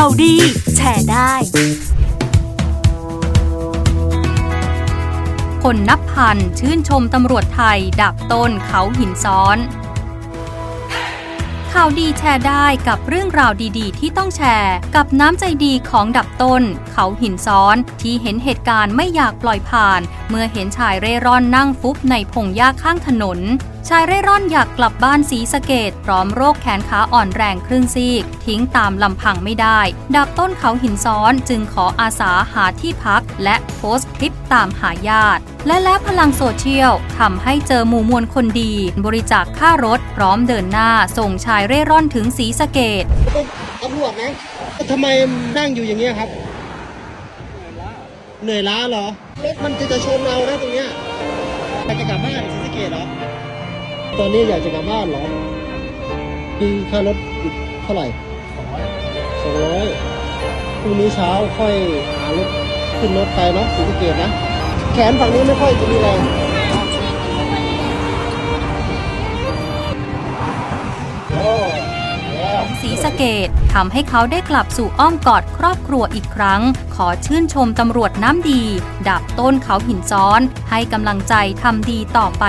ข่าวดี แชร์ได้ คนนับพันชื่นชมตำรวจไทยดับต้นเขาหินซ้อน ข่าวดีแชร์ได้กับเรื่องราวดีๆ ที่ต้องแชร์ กับน้ำใจดีของดับต้น เขาหินซ้อน ที่เห็นเหตุการณ์ไม่อยากปล่อยผ่าน เมื่อเห็นชายเร่ร่อนนั่งฟุบในพงหญ้าข้างถนน ชายเร่ร่อนอยากกลับบ้านสีสะเกตพร้อมโรคแขนขาอ่อนแรงครึ่งซีก ทิ้งตามลำพังไม่ได้ ดับต้นเขาหินซ้อนจึงขออาสาหาที่พัก และโพสต์คลิปตามหาญาติ และแล้วพลังโซเชียลทำให้เจอหมู่มวลคนดี บริจาคค่ารถ พร้อมเดินหน้าส่งชายเร่ร่อนถึงสีสะเกตเป็นตำรวจนะทำไมนั่งอยู่อย่างเงี้ยครับ เหนื่อยล้าเหรอรถมันจะจะชนเรานะตรงเนี้ยอยากจะกลับบ้านศรีสะเกดเหรอ ตอนนี้อยากจะกลับบ้านเหรอมีค่ารถอีกเท่าไหร่สองร้อยพรุ่งนี้เช้าค่อยหารถขึ้นรถไปเนาะศรีสะเกดนะ แขนฝั่งนี้ไม่ค่อยจะมีแรงของศรีสะเกดทำให้เขาได้กลับสู่อ้อมกอดครอบครัวอีกครั้ง ขอชื่นชมตำรวจน้ำดีดับต้นเขาหินซ้อน ให้กำลังใจทำดีต่อไป